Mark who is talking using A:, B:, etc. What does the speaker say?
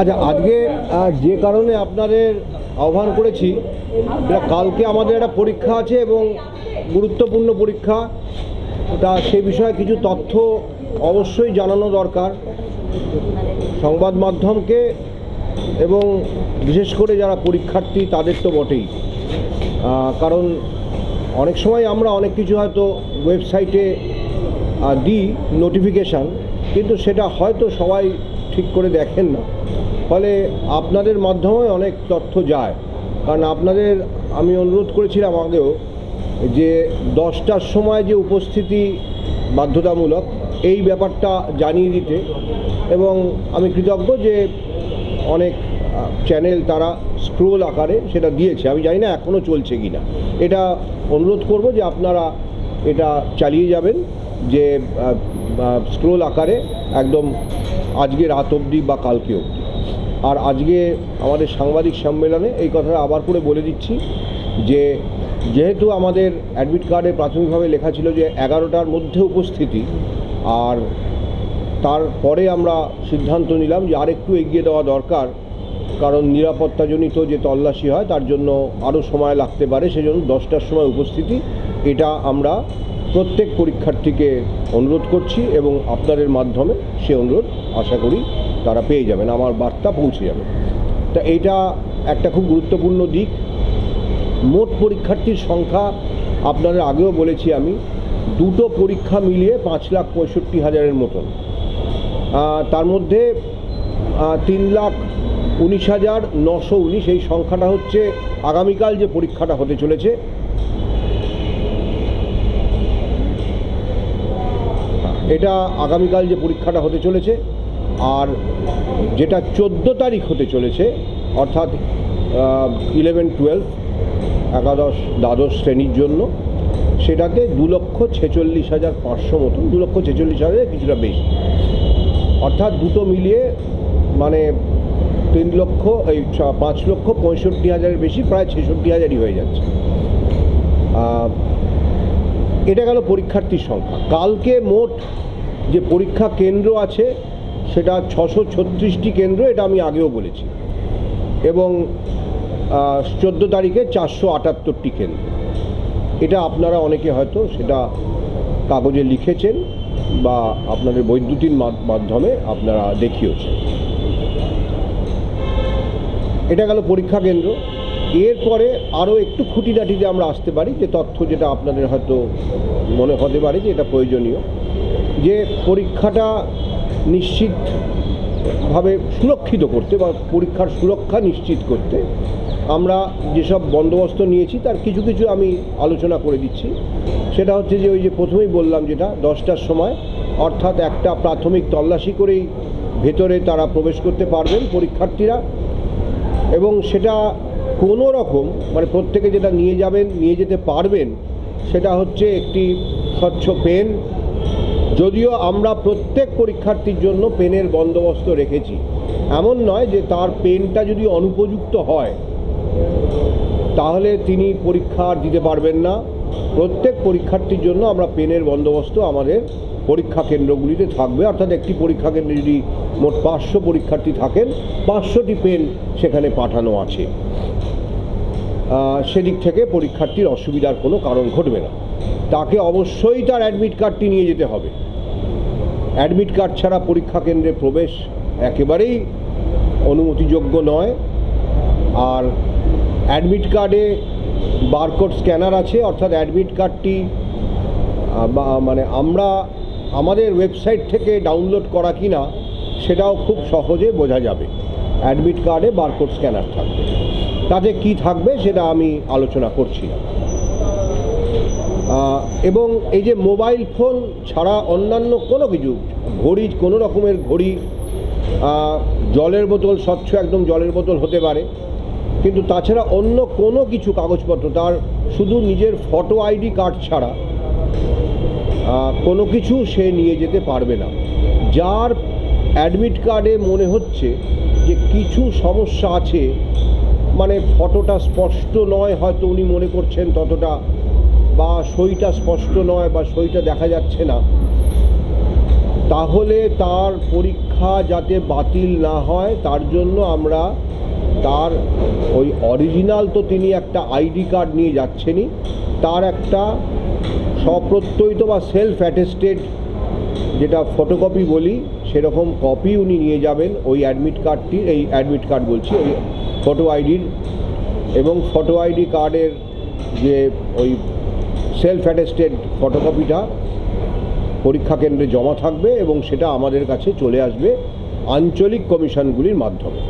A: আচ্ছা আজকে যে কারণে আপনাদের আহ্বান করেছি কালকে আমাদের একটা পরীক্ষা আছে এবং গুরুত্বপূর্ণ পরীক্ষা। তা সে বিষয়ে কিছু তথ্য অবশ্যই জানানো দরকার সংবাদ মাধ্যমকে এবং বিশেষ করে যারা পরীক্ষার্থী, তাদের তো বটেই। কারণ অনেক সময় আমরা অনেক কিছু হয়তো ওয়েবসাইটে দিই নোটিফিকেশান, কিন্তু সেটা হয়তো সবাই ঠিক করে দেখেন না। ফলে আপনাদের মাধ্যমে অনেক তথ্য যায়। কারণ আপনাদের আমি অনুরোধ করেছিলাম আগেও যে দশটার সময় যে উপস্থিতি বাধ্যতামূলক, এই ব্যাপারটা জানিয়ে দিতে। এবং আমি কৃতজ্ঞ যে অনেক চ্যানেল তারা স্ক্রোল আকারে সেটা দিয়েছে। আমি জানি না এখনও চলছে কি না এটা অনুরোধ করব যে আপনারা এটা চালিয়ে যাবেন, যে স্ক্রোল আকারে একদম আজকে রাত অবধি বা কালকে অবধি। আর আজকে আমাদের সাংবাদিক সম্মেলনে এই কথাটা আবার করে বলে দিচ্ছি যে, যেহেতু আমাদের অ্যাডমিট কার্ডে প্রাথমিকভাবে লেখা ছিল যে এগারোটার মধ্যে উপস্থিতি, আর তারপরে আমরা সিদ্ধান্ত নিলাম যে আরেকটু এগিয়ে দেওয়া দরকার, কারণ নিরাপত্তাজনিত যে তল্লাশি হয় তার জন্য আরও সময় লাগতে পারে, সেজন্য দশটার সময় উপস্থিতি এটা আমরা প্রত্যেক পরীক্ষার্থীকে অনুরোধ করছি এবং আপনাদের মাধ্যমে সে অনুরোধ আশা করি তারা পেয়ে যাবেন, আমার বার্তা পৌঁছে যাবে। তা এটা একটা খুব গুরুত্বপূর্ণ দিক। মোট পরীক্ষার্থীর সংখ্যা আপনাদের আগেও বলেছি আমি, দুটো পরীক্ষা মিলিয়ে পাঁচ লাখ পঁয়ষট্টি হাজারের মতন। তার মধ্যে তিন লাখ উনিশ হাজার নশো উনিশ, এই সংখ্যাটা হচ্ছে আগামীকাল যে পরীক্ষাটা হতে চলেছে এটা আগামীকাল যে পরীক্ষাটা হতে চলেছে, আর যেটা চোদ্দ তারিখ হতে চলেছে, অর্থাৎ ইলেভেন টুয়েলভ একাদশ, দ্বাদশ শ্রেণির জন্য, সেটাতে দু লক্ষ ছেচল্লিশ হাজার পাঁচশো মতন, দু লক্ষ ছেচল্লিশ হাজারের কিছুটা বেশি। অর্থাৎ দুটো মিলিয়ে মানে তিন লক্ষ, এই পাঁচ লক্ষ পঁয়ষট্টি হাজারের বেশি, প্রায় ছেষট্টি হাজারই হয়ে যাচ্ছে। এটা গেল পরীক্ষার্থীর সংখ্যা। কালকে মোট যে পরীক্ষা কেন্দ্র আছে, সেটা ছশো ছত্রিশটি কেন্দ্র, এটা আমি আগেও বলেছি। এবং চোদ্দ তারিখে চারশো আটাত্তরটি কেন্দ্র। এটা আপনারা অনেকে হয়তো সেটা কাগজে লিখেছেন বা আপনাদের বৈদ্যুতিন মাধ্যমে আপনারা দেখিয়েছেন। এটা গেল পরীক্ষা কেন্দ্র। এরপরে আরও একটু খুঁটিনাটিতে আমরা আসতে পারি যে তথ্য যেটা আপনাদের হয়তো মনে হতে পারে যে এটা প্রয়োজনীয়, যে পরীক্ষাটা নিশ্চিতভাবে সুরক্ষিত করতে বা পরীক্ষার সুরক্ষা নিশ্চিত করতে আমরা যেসব বন্দোবস্ত নিয়েছি তার কিছু কিছু আমি আলোচনা করে দিচ্ছি। সেটা হচ্ছে যে ওই যে প্রথমেই বললাম যেটা, দশটার সময়, অর্থাৎ একটা প্রাথমিক তল্লাশি করেই ভেতরে তারা প্রবেশ করতে পারবেন পরীক্ষার্থীরা এবং সেটা কোনো রকম মানে প্রত্যেকে যেটা নিয়ে যাবেন, নিয়ে যেতে পারবেন, সেটা হচ্ছে একটি স্বচ্ছ পেন। যদিও আমরা প্রত্যেক পরীক্ষার্থীর জন্য পেনের বন্দোবস্ত রেখেছি। এমন নয় যে তার পেনটা যদি অনুপযুক্ত হয়, তাহলে তিনি পরীক্ষা দিতে পারবেন না। প্রত্যেক পরীক্ষার্থীর জন্য আমরা পেনের বন্দোবস্ত আমাদের পরীক্ষা কেন্দ্রগুলিতে থাকবে। অর্থাৎ একটি পরীক্ষা কেন্দ্রে যদি মোট পাঁচশো পরীক্ষার্থী থাকেন, পাঁচশোটি পেন সেখানে পাঠানো আছে। সেদিক থেকে পরীক্ষার্থীর অসুবিধার কোনো কারণ ঘটবে না। তাকে অবশ্যই তার অ্যাডমিট কার্ডটি নিয়ে যেতে হবে। অ্যাডমিট কার্ড ছাড়া পরীক্ষা কেন্দ্রে প্রবেশ একেবারেই অনুমতিযোগ্য নয়। আর অ্যাডমিট কার্ডে বারকোড স্ক্যানার আছে, অর্থাৎ অ্যাডমিট কার্ডটি মানে আমরা আমাদের ওয়েবসাইট থেকে ডাউনলোড করা কি না সেটাও খুব সহজে বোঝা যাবে। অ্যাডমিট কার্ডে বারকোড স্ক্যানার থাকবে। তাতে কি থাকবে সেটা আমি আলোচনা করছি এবং এই যে মোবাইল ফোন ছাড়া অন্যান্য কোনো কিছু, ঘড়ি, কোনো রকমের ঘড়ি জলের বোতল, স্বচ্ছ একদম জলের বোতল হতে পারে, কিন্তু তাছাড়া অন্য কোনো কিছু কাগজপত্র, তার শুধু নিজের ফটো আইডি কার্ড ছাড়া কোনো কিছু সে নিয়ে যেতে পারবে না। যার অ্যাডমিট কার্ডে মনে হচ্ছে যে কিছু সমস্যা আছে মানে ফটোটা স্পষ্ট নয়, হয়তো উনি মনে করছেন ততটা, বা সইটা স্পষ্ট নয়, বা সইটা দেখা যাচ্ছে না। তাহলে তার পরীক্ষা যাতে বাতিল না হয়, তার জন্য আমরা তার ওই অরিজিনাল তো তিনি একটা আইডি কার্ড নিয়ে যাচ্ছেনই, তার একটা স্বপ্রত্যয়িত বা সেলফ অ্যাটেস্টেড যেটা ফটোকপি বলি, সেরকম কপি উনি নিয়ে যাবেন, ওই অ্যাডমিট কার্ডটি এই অ্যাডমিট কার্ড বলছি, ওই ফটো আইডির এবং ফটো আইডি কার্ডের যে ওই সেলফ অ্যাটেস্টেড ফটোকপিটা পরীক্ষা কেন্দ্রে জমা থাকবে এবং সেটা আমাদের কাছে চলে আসবে আঞ্চলিক কমিশনগুলির মাধ্যমে।